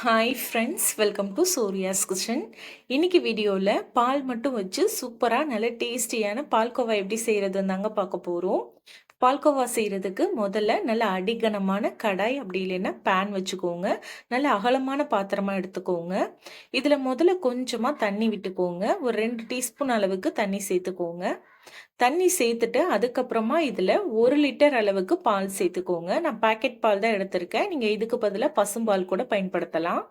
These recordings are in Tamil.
Hi friends welcome to Surya's kitchen இன்னைக்கு வீடியோவில் பால் மட்டும் வச்சு சூப்பராக நல்ல டேஸ்டியான பால்கோவா எப்படி செய்கிறதுன்னு தாங்க பார்க்க போகிறோம் பால்கோவா செய்கிறதுக்கு முதல்ல நல்ல அடிகனமான கடாய் அப்படி இல்லைன்னா பேன் வச்சுக்கோங்க. நல்ல அகலமான பாத்திரமாக எடுத்துக்கோங்க. இதில் முதல்ல கொஞ்சமாக தண்ணி விட்டுக்கோங்க. ஒரு ரெண்டு டீஸ்பூன் அளவுக்கு தண்ணி சேர்த்துக்கோங்க. தண்ணி சேர்த்துட்டு அதுக்கப்புறமா இதில் ஒரு லிட்டர் அளவுக்கு பால் சேர்த்துக்கோங்க. நான் பேக்கெட் பால் தான் எடுத்திருக்கேன். நீங்கள் இதுக்கு பதிலாக பசும்பால் கூட பயன்படுத்தலாம்.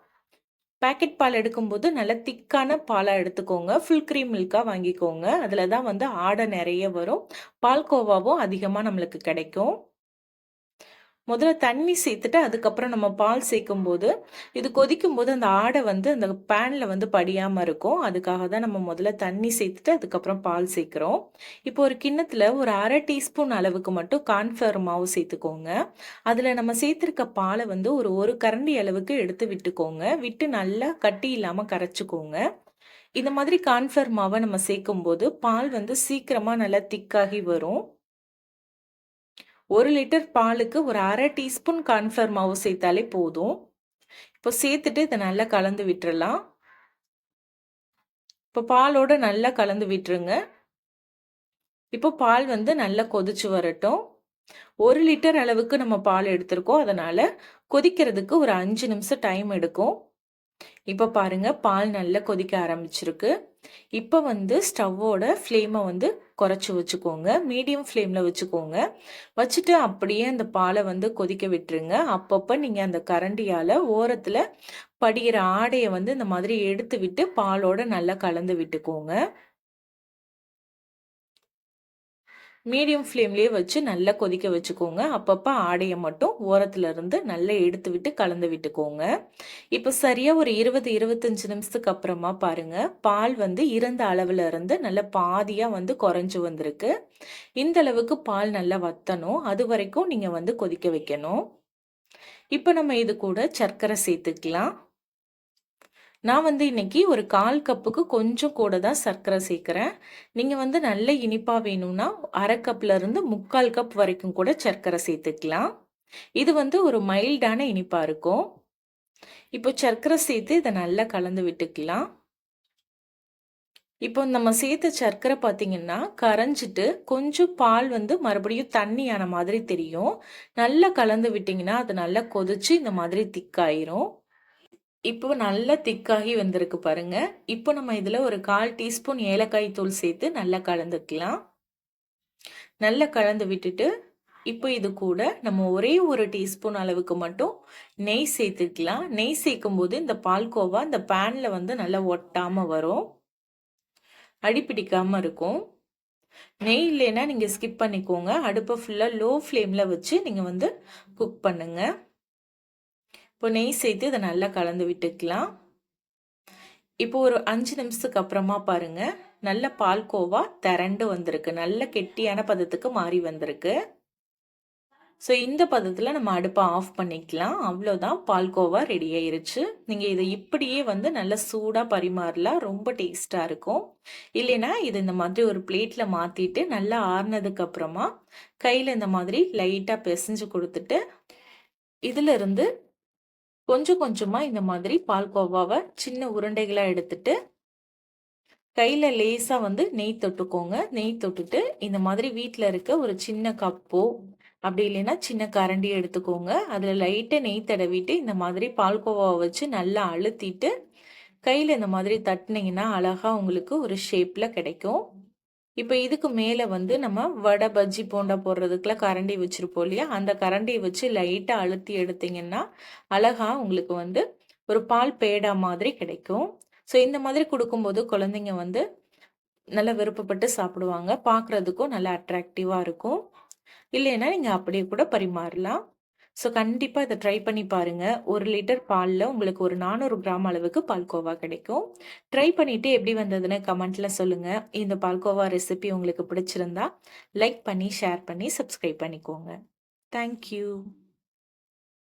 பேக்கெட் பால் எடுக்கும்போது நல்ல திக்கான பாலாக எடுத்துக்கோங்க. ஃபுல் க்ரீம் மில்காக வாங்கிக்கோங்க. அதில் தான் வந்து ஆடை நிறைய வரும். பால்கோவாவும் அதிகமாக நம்மளுக்கு கிடைக்கும். முதல்ல தண்ணி சேர்த்துட்டு அதுக்கப்புறம் நம்ம பால் சேர்க்கும் போது இது கொதிக்கும் போது அந்த ஆடை வந்து அந்த பேனில் வந்து படியாமல் இருக்கும். அதுக்காக தான் நம்ம முதல்ல தண்ணி சேர்த்துட்டு அதுக்கப்புறம் பால் சேர்க்குறோம். இப்போ ஒரு கிண்ணத்தில் ஒரு அரை டீஸ்பூன் அளவுக்கு மட்டும் கான்ஃப்ளவர் மாவு சேர்த்துக்கோங்க. அதில் நம்ம சேர்த்துருக்க பாலை வந்து ஒரு ஒரு கரண்டி அளவுக்கு எடுத்து விட்டுக்கோங்க. விட்டு நல்லா கட்டி இல்லாமல் கரைச்சிக்கோங்க. இந்த மாதிரி கான்ஃப்ளவர் மாவை நம்ம சேர்க்கும் போது பால் வந்து சீக்கிரமாக நல்லா திக்காகி வரும். ஒரு லிட்டர் பாலுக்கு ஒரு அரை டீஸ்பூன் கார்ன்ஃப்ளவர் மாவு சேர்த்தாலே போதும். இப்போ சேர்த்துட்டு இதை நல்லா கலந்து விட்டுறலாம். இப்போ பாலோட நல்லா கலந்து விட்டுருங்க. இப்போ பால் வந்து நல்லா கொதிச்சு வரட்டும். ஒரு லிட்டர் அளவுக்கு நம்ம பால் எடுத்திருக்கோம். அதனால கொதிக்கிறதுக்கு ஒரு அஞ்சு நிமிஷம் டைம் எடுக்கும். இப்போ பாருங்க பால் நல்லா கொதிக்க ஆரம்பிச்சிருக்கு. இப்போ வந்து ஸ்டவ்வோட ஃப்ளேமை வந்து குறைச்சி வச்சுக்கோங்க. மீடியம் ஃப்ளேமில் வச்சுக்கோங்க. வச்சுட்டு அப்படியே அந்த பாலை வந்து கொதிக்க விட்டுருங்க. அப்பப்போ நீங்கள் அந்த கரண்டியால் ஓரத்தில் படிகிற ஆடையை வந்து இந்த மாதிரி எடுத்து விட்டு பாலோட நல்லா கலந்து விட்டுக்கோங்க. மீடியம் ஃப்ளேம்லேயே வச்சு நல்லா கொதிக்க வச்சுக்கோங்க. அப்பப்போ ஆடையை மட்டும் ஓரத்தில் இருந்து நல்லா எடுத்து விட்டு கலந்து விட்டுக்கோங்க. இப்போ சரியாக ஒரு இருபது இருபத்தஞ்சு நிமிஷத்துக்கு அப்புறமா பாருங்கள் பால் வந்து இருந்த அளவில் இருந்து நல்ல பாதியாக வந்து குறைஞ்சி வந்திருக்கு. இந்த அளவுக்கு பால் நல்லா வத்தணும். அது வரைக்கும் நீங்கள் வந்து கொதிக்க வைக்கணும். இப்போ நம்ம இது கூட சர்க்கரை சேர்த்துக்கலாம். நான் வந்து இன்னைக்கு ஒரு கால் கப்புக்கு கொஞ்சம் கூட தான் சர்க்கரை சேர்க்குறேன். நீங்கள் வந்து நல்ல இனிப்பாக வேணும்னா அரை கப்லேருந்து முக்கால் கப் வரைக்கும் கூட சர்க்கரை சேர்த்துக்கலாம். இது வந்து ஒரு மைல்டான இனிப்பாக இருக்கும். இப்போ சர்க்கரை சேர்த்து இதை நல்லா கலந்து விட்டுக்கலாம். இப்போ நம்ம சேர்த்த சர்க்கரை பார்த்தீங்கன்னா கரைஞ்சிட்டு கொஞ்சம் பால் வந்து மறுபடியும் தண்ணியான மாதிரி தெரியும். நல்லா கலந்து விட்டிங்கன்னா அது நல்லா கொதிச்சு இந்த மாதிரி திக்காயிரும். இப்போ நல்லா திக்காகி வந்திருக்கு பாருங்க. இப்போ நம்ம இதில் ஒரு கால் டீஸ்பூன் ஏலக்காய் தூள் சேர்த்து நல்லா கலந்துக்கலாம். நல்லா கலந்து விட்டுட்டு இப்போ இது கூட நம்ம ஒரே ஒரு டீஸ்பூன் அளவுக்கு மட்டும் நெய் சேர்த்துக்கலாம். நெய் சேர்க்கும் போது இந்த பால்கோவா இந்த பேனில் வந்து நல்லா ஒட்டாமல் வரும். அடிப்பிடிக்காமல் இருக்கும். நெய் இல்லைன்னா நீங்கள் ஸ்கிப் பண்ணிக்கோங்க. அடுப்பை ஃபுல்லாக லோ ஃப்ளேமில் வச்சு நீங்கள் வந்து குக் பண்ணுங்கள் இப்போ நெய் சேர்த்து இதை நல்லா கலந்து விட்டுக்கலாம். இப்போ ஒரு அஞ்சு நிமிஷத்துக்கு அப்புறமா பாருங்க. நல்ல பால்கோவா திரண்டு வந்திருக்கு. நல்ல கெட்டியான பதத்துக்கு மாறி வந்திருக்கு. ஸோ இந்த பதத்தில் நம்ம அடுப்பை ஆஃப் பண்ணிக்கலாம். அவ்வளோதான் பால்கோவா ரெடி ஆயிருச்சு. நீங்கள் இதை இப்படியே வந்து நல்லா சூடாக பரிமாறலாம். ரொம்ப டேஸ்ட்டாக இருக்கும். இல்லைன்னா இது இந்த மாதிரி ஒரு பிளேட்டில் மாற்றிட்டு நல்லா ஆறுனதுக்கப்புறமா கையில் இந்த மாதிரி லைட்டாக பிசைஞ்சு கொடுத்துட்டு இதிலிருந்து கொஞ்சம் கொஞ்சமாக இந்த மாதிரி பால்கோவாவை சின்ன உருண்டைகளாக எடுத்துட்டு கையில் லேசாக வந்து நெய் தொட்டுக்கோங்க. நெய் தொட்டுட்டு இந்த மாதிரி வீட்டில் இருக்க ஒரு சின்ன கப்போ அப்படி இல்லைன்னா சின்ன கரண்டி எடுத்துக்கோங்க. அதில் லைட்டாக நெய் தடவிட்டு இந்த மாதிரி பால்கோவாவை வச்சு நல்லா அழுத்திட்டு கையில் இந்த மாதிரி தட்டினீங்கன்னா அழகாக உங்களுக்கு ஒரு ஷேப்பில் கிடைக்கும். இப்போ இதுக்கு மேலே வந்து நம்ம வடை பஜ்ஜி போண்டா போடுறதுக்குலாம் கரண்டி வச்சுருப்போம் இல்லையா? அந்த கரண்டியை வச்சு லைட்டாக அழுத்தி எடுத்தீங்கன்னா அழகாக உங்களுக்கு வந்து ஒரு பால் பேடா மாதிரி கிடைக்கும். ஸோ இந்த மாதிரி கொடுக்கும்போது குழந்தைங்க வந்து நல்லா விருப்பப்பட்டு சாப்பிடுவாங்க. பார்க்குறதுக்கும் நல்லா அட்ராக்டிவாக இருக்கும். இல்லைன்னா நீங்கள் அப்படியே கூட பரிமாறலாம். ஸோ கண்டிப்பாக இதை ட்ரை பண்ணி பாருங்கள் ஒரு லிட்டர் பாலில் உங்களுக்கு ஒரு நானூறு கிராம் அளவுக்கு பால்கோவா கிடைக்கும். ட்ரை பண்ணிவிட்டு எப்படி வந்ததுன்னு கமெண்ட்டில் சொல்லுங்கள் இந்த பால்கோவா ரெசிபி உங்களுக்கு பிடிச்சிருந்தா லைக் பண்ணி ஷேர் பண்ணி சப்ஸ்கிரைப் பண்ணிக்கோங்க. தேங்க்யூ